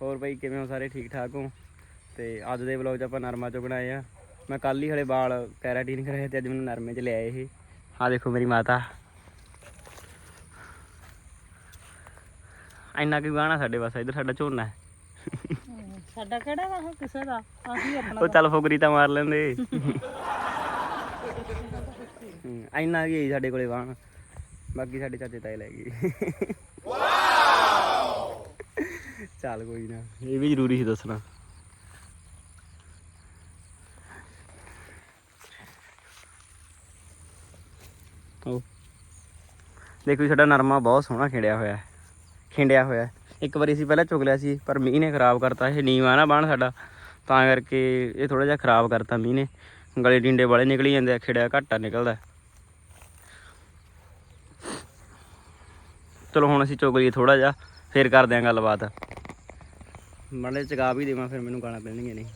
ਹੋਰ ਬਾਈ ਕਿਵੇਂ ਹੋ ਸਾਰੇ? ਠੀਕ ਠਾਕ ਹੋ? ਤੇ ਅੱਜ ਦੇ ਵਲੌਗ 'ਚ ਆਪਾਂ ਨਰਮਾ ਚੁਗਣ ਆਏ ਆ। ਮੈਂ ਕੱਲ ਹੀ ਹਲੇ ਵਾਲ ਕੈਰਾਟੀਨ ਕਰਾਏ ਤੇ ਅੱਜ ਮੈਨੂੰ ਨਰਮੇ 'ਚ ਲਿਆਏ ਇਹ। ਆ ਦੇਖੋ ਮੇਰੀ ਮਾਤਾ। ਇੰਨਾ ਕੀ ਗਾਣਾ ਸਾਡੇ ਪਾਸ ਇਧਰ ਸਾਡਾ ਝੋਨਾ ਹੈ। ਸਾਡਾ ਕਿਹੜਾ ਵਾ? ਕਿਸੇ ਦਾ। ਆਹੀ ਆਪਣਾ ਉਹ ਚੱਲ ਫੁਕਰੀ ਤਾਂ ਮਾਰ ਲੈਂਦੇ। ਇੰਨਾ ਕੀ ਸਾਡੇ ਕੋਲੇ ਵਾਹਣ। ਬਾਕੀ ਸਾਡੇ ਚਾਚੇ ਤਾਏ ਲੈ ਗਏ। ਚੱਲ ਕੋਈ ਨਾ, ਇਹ ਵੀ ਜ਼ਰੂਰੀ ਸੀ ਦੱਸਣਾ। ਉਹ ਦੇਖੋ ਜੀ, ਸਾਡਾ ਨਰਮਾ ਬਹੁਤ ਸੋਹਣਾ ਖਿੰਡਿਆ ਹੋਇਆ ਹੈ, ਖਿੰਡਿਆ ਹੋਇਆ ਹੈ। ਇੱਕ ਵਾਰੀ ਅਸੀਂ ਪਹਿਲਾਂ ਚੁਗ ਲਿਆ ਸੀ, ਪਰ ਮੀਂਹ ਨੇ ਖਰਾਬ ਕਰਤਾ, ਇਹ ਨੀਵਾਂ ਨਾ ਬਾਣ ਸਾਡਾ। ਤਾਂ ਕਰਕੇ ਇਹ ਥੋੜਾ ਜਿਹਾ ਖਰਾਬ ਕਰਤਾ ਮੀਂਹ ਨੇ। ਗਲੇ ਡਿੰਡੇ ਵਾਲੇ ਨਿਕਲੀ ਜਾਂਦੇ ਆ, ਖਿੜਿਆ ਘਾਟਾ ਨਿਕਲਦਾ ਚਲੋ ਹੁਣ ਅਸੀਂ ਚੁਗ ਲਈਏ ਥੋੜਾ ਜਿਹਾ, ਫੇਰ ਕਰਦੇ ਆਂ ਗੱਲਬਾਤ। ਮਾੜੇ ਚਗਾ ਵੀ ਦੇਵਾਂ ਫਿਰ ਮੈਨੂੰ ਗਾਣਾ ਪੈਣਗੇ ਨਹੀਂ।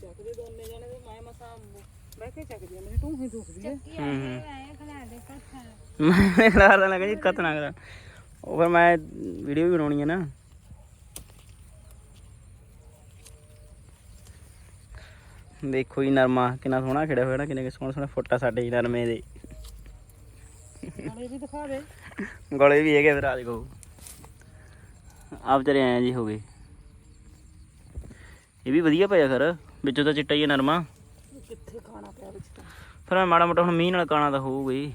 ਚੱਕਦੇ ਦੋਨੇ ਜਣੇ ਤੇ ਮੈਂ ਮਸਾ ਕੇ ਚੱਕਦੀ ਟੂੰ ਹੀ ਦੁਖਦੀ ਹੈ ਹੂੰ। ਮੈਂ ਖਲਾ ਲੱਗਾ ਜੀ ਕਤਨਾ ਕਰਾਂ ਉਹ ਫਿਰ ਮੈਂ ਵੀਡੀਓ ਵੀ ਬਣਾਉਣੀ ਹੈ ਨਾ। ਦੇਖੋ ਜੀ ਨਰਮਾ ਕਿੰਨਾ ਸੋਹਣਾ ਖਿੜਿਆ ਹੋਇਆ ਨਾ ਕਿੰਨੇ ਕੁ ਸੋਹਣੇ ਸੋਹਣੇ ਫੁੱਟਾ ਸਾਡੇ ਜੀ ਨਰਮੇ ਦੇ। ਨਾਲੇ ਵੀ ਦਿਖਾ ਦੇ। ਗਲੇ ਵੀ ਹੈਗੇ ਫਿਰ ਆ ਦੇਖੋ। ਆਪ ਵਿਚਾਰੇ ਆਏ ਜੀ ਹੋ ਗਏ। ਇਹ ਵੀ ਵਧੀਆ ਪਿਆ ਖਰ ਵਿੱਚੋਂ ਤਾਂ ਚਿੱਟਾ ਹੀ ਹੈ ਨਰਮਾ। ਕਿੱਥੇ ਖਾਣਾ ਪਿਆ ਵਿੱਚ ਤਾਂ? ਫਿਰ ਮੈਂ ਮਾੜਾ ਮੋਟਾ ਹੁਣ ਮੀਂਹ ਨਾਲ ਕਾਣਾ ਤਾਂ ਹੋਊਗਾ ਹੀ।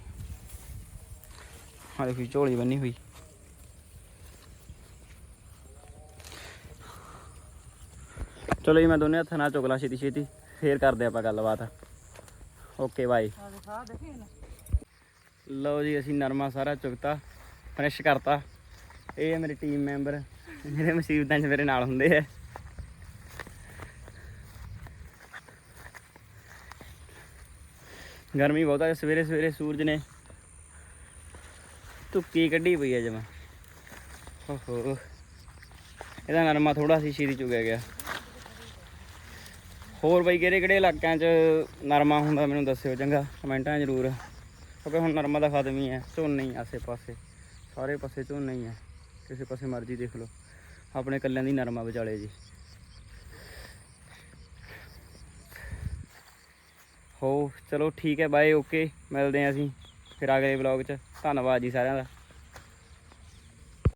ਹਾਂ ਦੇਖੋ ਜੀ, ਝੋਲੀ ਬੰਨੀ ਹੋਈ। ਚਲੋ ਜੀ, ਮੈਂ ਦੋਨੇ ਹੱਥਾਂ ਨਾਲ ਚੁਗਲਾ ਛੇਤੀ ਛੇਤੀ, ਫੇਰ ਕਰਦੇ ਆਪਾਂ ਗੱਲਬਾਤ। ਓਕੇ ਬਾਈ ਲਓ ਜੀ, ਅਸੀਂ ਨਰਮਾ ਸਾਰਾ ਚੁਗਤਾ ਫਿਨਿਸ਼ ਕਰਤਾ। ਇਹ ਹੈ ਮੇਰੇ ਟੀਮ ਮੈਂਬਰ ਜਿਹੜੇ ਮੁਸੀਬਤਾਂ 'ਚ ਮੇਰੇ ਨਾਲ ਹੁੰਦੇ ਆ। ਗਰਮੀ ਬਹੁਤ ਆ, ਸਵੇਰੇ ਸਵੇਰੇ ਸੂਰਜ ਨੇ ਧੁੱਕੀ ਕੱਢੀ ਪਈ ਆ ਜਮਾ। ਓਹੋ। ਇਹਦਾ ਨਰਮਾ ਥੋੜਾ ਸੀ, ਛੇਤੀ ਚੁਗਿਆ ਗਿਆ। ਹੋਰ ਬਈ ਕਿਹੜੇ ਕਿਹੜੇ ਇਲਾਕਿਆਂ 'ਚ ਨਰਮਾ ਹੁੰਦਾ ਮੈਨੂੰ ਦੱਸਿਓ, ਚੰਗਾ ਕਮੈਂਟਾਂ ਜ਼ਰੂਰ। ਕਿਉਂਕਿ ਹੁਣ ਨਰਮਾ ਦਾ ਖਤਮ ਹੀ ਹੈ ਝੋਨੇ ਹੀ ਆਸੇ ਪਾਸੇ, ਸਾਰੇ ਪਾਸੇ ਝੋਨਾ ਹੀ ਹੈ। ਕਿਸੇ ਪਾਸੇ ਮਰਜ਼ੀ ਦੇਖ ਲਓ, ਆਪਣੇ ਕੱਲਿਆਂ ਦੀ ਨਰਮਾ ਵਿਚਾਲੇ ਜੀ। ਹੋ, ਚਲੋ ਠੀਕ ਹੈ ਬਾਏ ਓਕੇ ਮਿਲਦੇ ਹਾਂ ਅਸੀਂ ਫਿਰ ਅਗਲੇ ਵਲੌਗ 'ਚ। ਧੰਨਵਾਦ ਜੀ ਸਾਰਿਆਂ ਦਾ।